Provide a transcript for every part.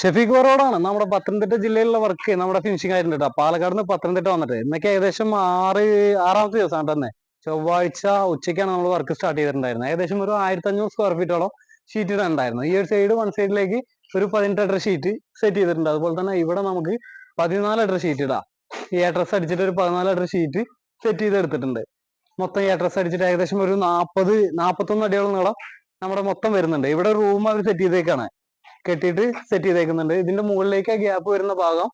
ഷെഫീഖ് ബറോഡാണ്. നമ്മുടെ പത്തനംതിട്ട ജില്ലയിലുള്ള വർക്ക് നമ്മുടെ ഫിനിഷിംഗ് ആയിട്ടുണ്ട് കേട്ടോ പാലക്കാട് നിന്ന് പത്തനംതിട്ട വന്നിട്ട്. ഇന്നൊക്കെ ഏകദേശം ആറ് ആറാമത്തെ ദിവസമാണ് തന്നെ ചൊവ്വാഴ്ച ഉച്ചയ്ക്കാണ് നമ്മൾ വർക്ക് സ്റ്റാർട്ട് ചെയ്തിട്ടുണ്ടായിരുന്നത്. ഏകദേശം ഒരു ആയിരത്തി അഞ്ഞൂറ് സ്ക്വയർ ഫീറ്റോളം ഷീറ്റ് ഇടാനുണ്ടായിരുന്നു ഈ ഒരു സൈഡ് വൺ സൈഡിലേക്ക് ഒരു പതിനെട്ട് ഷീറ്റ് സെറ്റ് ചെയ്തിട്ടുണ്ട്. അതുപോലെ തന്നെ ഇവിടെ നമുക്ക് പതിനാല് അഡ്രസ് ഷീറ്റ് ഇടാം. ഈ അഡ്രസ് അടിച്ചിട്ട് ഒരു പതിനാല് അഡ്രസ് ഷീറ്റ് സെറ്റ് ചെയ്ത് എടുത്തിട്ടുണ്ട് മൊത്തം ഈ അഡ്രസ് അടിച്ചിട്ട് ഏകദേശം ഒരു നാൽപ്പത് നാൽപ്പത്തൊന്ന് അടിയോളം നീളം നമ്മുടെ മൊത്തം വരുന്നുണ്ട്. ഇവിടെ റൂം അവർ സെറ്റ് ചെയ്തേക്കാണ്. കെട്ടിയിട്ട് സെറ്റ് ചെയ്തേക്കുന്നുണ്ട്. ഇതിന്റെ മുകളിലേക്ക് ഗ്യാപ്പ് വരുന്ന ഭാഗം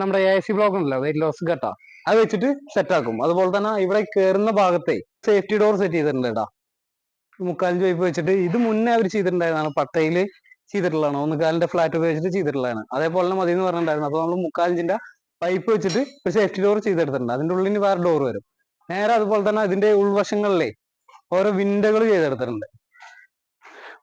നമ്മുടെ എ സി ബ്ലോക്ക് ഉണ്ടല്ലോ വെയിറ്റ് ലോസ് ഘട്ടാ. അത് വെച്ചിട്ട് സെറ്റ് ആക്കും. അതുപോലെ തന്നെ ഇവിടെ കയറുന്ന ഭാഗത്തെ സേഫ്റ്റി ഡോർ സെറ്റ് ചെയ്തിട്ടുണ്ട് ഏട്ടാ മുക്കാൽ പൈപ്പ് വെച്ചിട്ട് ഇത് മുന്നേ അവർ ചെയ്തിട്ടുണ്ടായിരുന്നതാണ്. പട്ടയിൽ ചെയ്തിട്ടുള്ളതാണ്. ഒന്ന് കാലിന്റെ ഫ്ലാറ്റ് ഉപയോഗിച്ചിട്ട് ചെയ്തിട്ടുള്ളതാണ്. അതേപോലെ തന്നെ മതി എന്ന് പറഞ്ഞിട്ടുണ്ടായിരുന്നു. അപ്പൊ നമ്മൾ മുക്കാലിഞ്ചിന്റെ പൈപ്പ് വെച്ചിട്ട് ഒരു സേഫ്റ്റി ഡോർ ചെയ്തെടുത്തിട്ടുണ്ട്. അതിന്റെ ഉള്ളിൽ വേറെ ഡോർ വരും. നേരെ അതുപോലെ തന്നെ അതിന്റെ ഉൾവശങ്ങളിലെ ഓരോ വിൻഡോകൾ ചെയ്തെടുത്തിട്ടുണ്ട്.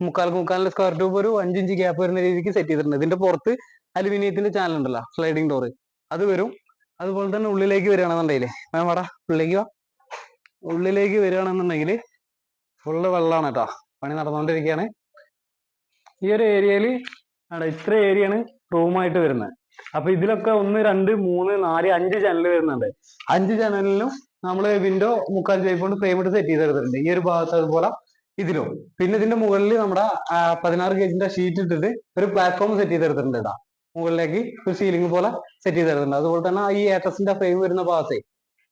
മുക്കാൽ മുക്കാലിന്റെ സ്ക്വയർ ട്യൂബ് ഒരു അഞ്ചിഞ്ച് ഗ്യാപ്പ് വരുന്ന രീതിക്ക് സെറ്റ് ചെയ്തിട്ടുണ്ട്. ഇതിന്റെ പുറത്ത് അലുമിനിയത്തിന്റെ ചാനൽ ഉണ്ടല്ലോ സ്ലൈഡിംഗ് ഡോറ് അത് വരും. അതുപോലെ തന്നെ ഉള്ളിലേക്ക് വരികയാണെന്നുണ്ടെങ്കിൽ മാം വാടാ ഉള്ളിലേക്ക് വാ. ഉള്ളിലേക്ക് വരികയാണെന്നുണ്ടെങ്കിൽ ഫുള്ള് വെള്ളമാണ് കേട്ടോ. പണി നടന്നുകൊണ്ടിരിക്കുകയാണ്. ഈ ഒരു ഏരിയയിൽ ഇത്ര ഏരിയയാണ് റൂമായിട്ട് വരുന്നത്. അപ്പൊ ഇതിലൊക്കെ ഒന്ന് രണ്ട് മൂന്ന് നാല് അഞ്ച് ചാനൽ വരുന്നുണ്ട്. അഞ്ച് ചാനലിലും നമ്മൾ വിൻഡോ മുക്കാൽ ചെയ്തുകൊണ്ട് കൊണ്ട് ഫ്രെയിം ഇട്ട് സെറ്റ് ചെയ്തെടുത്തിട്ടുണ്ട്. ഈ ഒരു ഭാഗത്ത് അതുപോലെ ഇതിലും. പിന്നെ ഇതിന്റെ മുകളിൽ നമ്മുടെ പതിനാറ് ഗേജിന്റെ ഷീറ്റ് ഇട്ടിട്ട് ഒരു പ്ലാറ്റ്ഫോം സെറ്റ് ചെയ്തെടുത്തിട്ടുണ്ട് ഇതാ മുകളിലേക്ക് ഒരു സീലിംഗ് പോലെ സെറ്റ് ചെയ്തെടുത്തിട്ടുണ്ട്. അതുപോലെ തന്നെ ഈ ഏറ്റസിന്റെ ഫ്രെയിം വരുന്ന ഭാഗത്തെ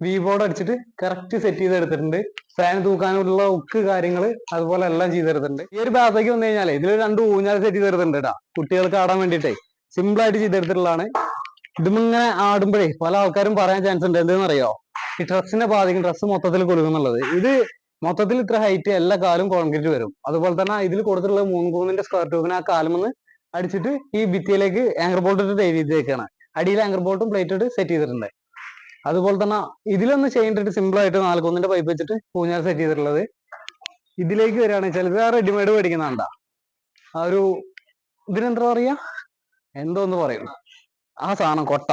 വി ബോർഡ് അടിച്ചിട്ട് കറക്റ്റ് സെറ്റ് ചെയ്തെടുത്തിട്ടുണ്ട്. ഫാൻ തൂക്കാനുള്ള ഉക്ക് കാര്യങ്ങൾ അതുപോലെ എല്ലാം ചെയ്തെടുത്തിട്ടുണ്ട്. ഈ ഒരു ഭാഗത്തേക്ക് വന്നു കഴിഞ്ഞാൽ ഇതിൽ രണ്ട് ഊഞ്ഞാൽ സെറ്റ് ചെയ്തെടുത്തിട്ടുണ്ട് കേട്ടോ കുട്ടികൾക്ക് ആടാൻ വേണ്ടിയിട്ടേ. സിമ്പിൾ ആയിട്ട് ചെയ്തെടുത്തിട്ടുള്ളതാണ്. ഇതുമിങ്ങനെ ആടുമ്പോഴേ പല ആൾക്കാരും പറയാൻ ചാൻസ് ഉണ്ട്. എന്തെന്ന് അറിയോ? ഈ ഡ്രസ്സിനെ ബാധിക്കും ഡ്രസ്സ് മൊത്തത്തിൽ കൊടുക്കുന്നുള്ളത്. ഇത് മൊത്തത്തിൽ ഇത്ര ഹൈറ്റ് എല്ലാ കാലും കോൺക്രീറ്റ് വരും. അതുപോലെ തന്നെ ഇതിൽ കൊടുത്തിട്ടുള്ള മൂന്ന് മൂന്നിന്റെ സ്ക്വയർ ട്യൂബിന് ആ കാലുമെന്ന് അടിച്ചിട്ട് ഈ ഭിത്തിയിലേക്ക് ആങ്കർ ബോൾട്ട് ഇട്ടിട്ട് എഴുതിയേക്കാണ് അടിയിൽ ആങ്കർ ബോൾട്ടും പ്ലേറ്റ് ഇട്ട് സെറ്റ് ചെയ്തിട്ടുണ്ട്. അതുപോലെ തന്നെ ഇതിലൊന്ന് ചെയ്തിട്ട് സിമ്പിൾ ആയിട്ട് നാൽക്കൊന്നിന്റെ പൈപ്പ് വെച്ചിട്ട് പൂഞ്ഞാൽ സെറ്റ് ചെയ്തിട്ടുള്ളത്. ഇതിലേക്ക് വരികയാണെങ്കിൽ ചിലത് ആ റെഡിമെയ്ഡ് മേടിക്കുന്നുണ്ടാ ആ ഒരു ഇതിനെന്താ പറയാ? എന്തോന്ന് പറയുന്നു പറയും? ആ സാധനം കൊട്ട.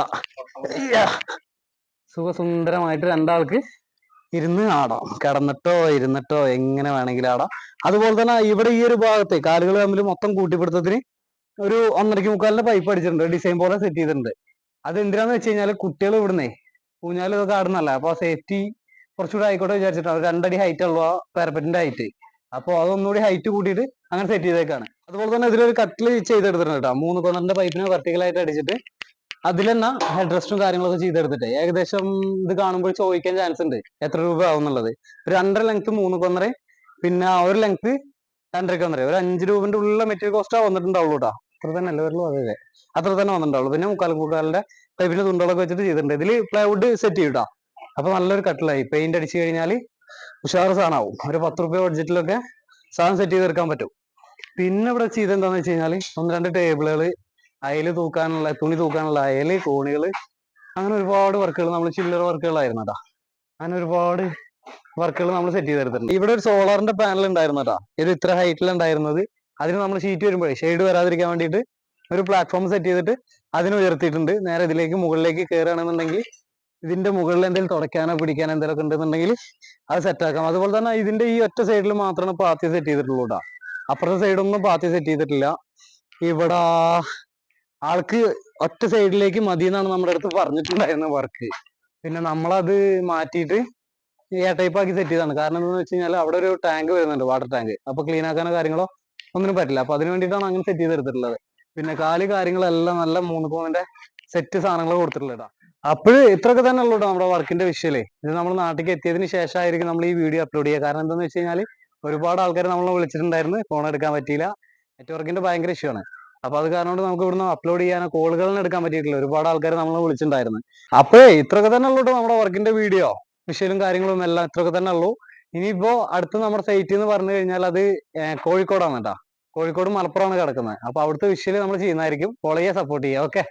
സുഖസുന്ദരമായിട്ട് രണ്ടാൾക്ക് ഇരുന്ന് ആടാം. കിടന്നിട്ടോ ഇരുന്നിട്ടോ എങ്ങനെ വേണമെങ്കിലും ആടാം. അതുപോലെ തന്നെ ഇവിടെ ഈ ഒരു ഭാഗത്ത് കാലുകൾ തമ്മിൽ മൊത്തം കൂട്ടിപ്പിടുത്തത്തിന് ഒരു ഒന്നരക്ക് മുക്കാലിന്റെ പൈപ്പ് അടിച്ചിട്ടുണ്ട്. ഡിസൈൻ പോലെ സെറ്റ് ചെയ്തിട്ടുണ്ട്. അത് എന്തിനാന്ന് വെച്ച് കഴിഞ്ഞാൽ കുട്ടികൾ ഇവിടുന്നേ ഊഞ്ഞാലും ഇതൊക്കെ ആടുന്നല്ല അപ്പൊ സേഫ്റ്റി കുറച്ചുകൂടെ ആയിക്കോട്ടെ വിചാരിച്ചിട്ടാണ്. രണ്ടടി ഹൈറ്റ് ഉള്ള പാരപ്പറ്റിന്റെ ഹൈറ്റ് അപ്പോൾ അതൊന്നുകൂടി ഹൈറ്റ് കൂട്ടിയിട്ട് അങ്ങനെ സെറ്റ് ചെയ്തേക്കാണ്. അതുപോലെ തന്നെ ഇതിലൊരു കട്ടിൽ ചെയ്തെടുത്തിട്ടുണ്ട് കേട്ടോ. മൂന്ന് കൊന്നറിന്റെ പൈപ്പിനെ വെർട്ടിക്കൽ ആയിട്ട് അടിച്ചിട്ട് അതിൽ തന്നെ ഹെഡ് റെസ്റ്റും കാര്യങ്ങളൊക്കെ ചെയ്തെടുത്തിട്ട്. ഏകദേശം ഇത് കാണുമ്പോൾ ചോദിക്കാൻ ചാൻസ് ഉണ്ട്. എത്ര രൂപ ആവും എന്നുള്ളത് രണ്ടര ലെങ്ത് മൂന്ന് കൊന്നര. പിന്നെ ആ ഒരു ലെങ്ത് രണ്ടര കൊന്നര. ഒരു അഞ്ച് രൂപന്റെ ഉള്ള മെറ്റീരിയൽ കോസ്റ്റാ വന്നിട്ടുണ്ടാവുള്ളൂ കേട്ടോ അത്ര തന്നെ അല്ലേ വരുള്ളൂ? അതെ അതെ. അത്ര തന്നെ വന്നിട്ടുണ്ടാവുള്ളൂ. പിന്നെ മുക്കാൽ മുക്കാലിന്റെ പൈപ്പിന്റെ തുണ്ടകളൊക്കെ വെച്ചിട്ട് ചെയ്തിട്ടുണ്ട്. ഇതിൽ പ്ലൈവുഡ് സെറ്റ് ചെയ്യൂട്ടാ അപ്പൊ നല്ലൊരു കട്ടിലായി പെയിന്റ് അടിച്ചു കഴിഞ്ഞാൽ ഉഷാറ് സാധനമാവും ഒരു പത്ത് റുപ്യ ബഡ്ജറ്റിലൊക്കെ സാധനം സെറ്റ് ചെയ്തെടുക്കാൻ പറ്റും. പിന്നെ ഇവിടെ ചെയ്തെന്താന്ന് വെച്ച് കഴിഞ്ഞാൽ ഒന്ന് രണ്ട് ടേബിളുകൾ അയൽ തൂക്കാനുള്ള തുണി തൂക്കാനുള്ള അയൽ കോണികൾ അങ്ങനെ ഒരുപാട് വർക്കുകൾ നമ്മൾ ചില്ലറ വർക്കുകളായിരുന്നു കേട്ടോ അങ്ങനെ ഒരുപാട് വർക്കുകൾ നമ്മൾ സെറ്റ് ചെയ്തെടുത്തിട്ടുണ്ട്. ഇവിടെ ഒരു സോളാറിന്റെ പാനൽ ഉണ്ടായിരുന്നു കേട്ടോ ഇത് ഇത്ര ഹൈറ്റിൽ ഉണ്ടായിരുന്നത്. അതിന് നമ്മൾ ഷീറ്റ് വരുമ്പോഴേ ഷെയ്ഡ് വരാതിരിക്കാൻ വേണ്ടിയിട്ട് ഒരു പ്ലാറ്റ്ഫോം സെറ്റ് ചെയ്തിട്ട് അതിന് ഉയർത്തിയിട്ടുണ്ട്. നേരെ ഇതിലേക്ക് മുകളിലേക്ക് കയറുകയാണെന്നുണ്ടെങ്കിൽ ഇതിന്റെ മുകളിൽ എന്തെങ്കിലും തുടയ്ക്കാനോ പിടിക്കാനോ എന്തെങ്കിലും ഉണ്ടെന്നുണ്ടെങ്കിൽ അത് സെറ്റ് ആക്കാം. അതുപോലെ തന്നെ ഇതിന്റെ ഈ ഒറ്റ സൈഡിൽ മാത്രമാണ് പാത്തി സെറ്റ് ചെയ്തിട്ടുള്ളൂ കേട്ടോ അപ്പുറത്തെ സൈഡൊന്നും പാത്തി സെറ്റ് ചെയ്തിട്ടില്ല. ഇവിടെ ആൾക്ക് ഒറ്റ സൈഡിലേക്ക് മതി എന്നാണ് നമ്മുടെ അടുത്ത് പറഞ്ഞിട്ടുണ്ടായിരുന്ന വർക്ക്. പിന്നെ നമ്മളത് മാറ്റിയിട്ട് എ ടൈപ്പ് ആക്കി സെറ്റ് ചെയ്താണ് കാരണം എന്താണെന്ന് വെച്ച് കഴിഞ്ഞാൽ അവിടെ ഒരു ടാങ്ക് വരുന്നുണ്ട് വാട്ടർ ടാങ്ക് അപ്പൊ ക്ലീൻ ആക്കാനോ കാര്യങ്ങളോ ഒന്നിനും പറ്റില്ല. അപ്പൊ അതിന് വേണ്ടിയിട്ടാണ് അങ്ങനെ സെറ്റ് ചെയ്തെടുത്തിട്ടുള്ളത്. പിന്നെ കാൽ കാര്യങ്ങളെല്ലാം നല്ല മൂന്ന് പോണിന്റെ സെറ്റ് സാധനങ്ങൾ കൊടുത്തിട്ടുള്ളത് അപ്പോൾ ഇത്രയൊക്കെ തന്നെ ഉള്ളൂ നമ്മുടെ വർക്കിന്റെ വിഷയല്ലേ. ഇത് നമ്മൾ നാട്ടിലേക്ക് എത്തിയതിന് ശേഷമായിരിക്കും നമ്മൾ ഈ വീഡിയോ അപ്ലോഡ് ചെയ്യുക. കാരണം എന്താണെന്ന് വെച്ച് കഴിഞ്ഞാൽ ഒരുപാട് ആൾക്കാർ നമ്മളെ വിളിച്ചിട്ടുണ്ടായിരുന്നു. ഫോൺ എടുക്കാൻ പറ്റിയില്ല. നെറ്റ്വർക്കിന്റെ ഭയങ്കര ഇഷ്യൂ ആണ്. അപ്പൊ അത് കാരണം കൊണ്ട് നമുക്ക് ഇവിടുന്ന് അപ്ലോഡ് ചെയ്യാനോ കോളുകളൊന്നും എടുക്കാൻ പറ്റിയിട്ടില്ല. ഒരുപാട് ആൾക്കാർ നമ്മളെ വിളിച്ചിട്ടുണ്ടായിരുന്നു. അപ്പോഴേ ഇത്രയൊക്കെ തന്നെ ഉള്ളൂ നമ്മുടെ വർക്കിന്റെ വീഡിയോ വിഷയലും കാര്യങ്ങളും എല്ലാം ഇത്രയൊക്കെ തന്നെ ഉള്ളൂ. ഇനിയിപ്പോ അടുത്ത് നമ്മുടെ സൈറ്റ് എന്ന് പറഞ്ഞു കഴിഞ്ഞാൽ അത് കോഴിക്കോടാണ് കേട്ടോ. കോഴിക്കോട് മലപ്പുറമാണ് കിടക്കുന്നത്. അപ്പൊ അവിടുത്തെ വിഷയം നമ്മൾ ചെയ്യുന്നതായിരിക്കും. ഫോളോ സപ്പോർട്ട് ചെയ്യുക. ഓക്കെ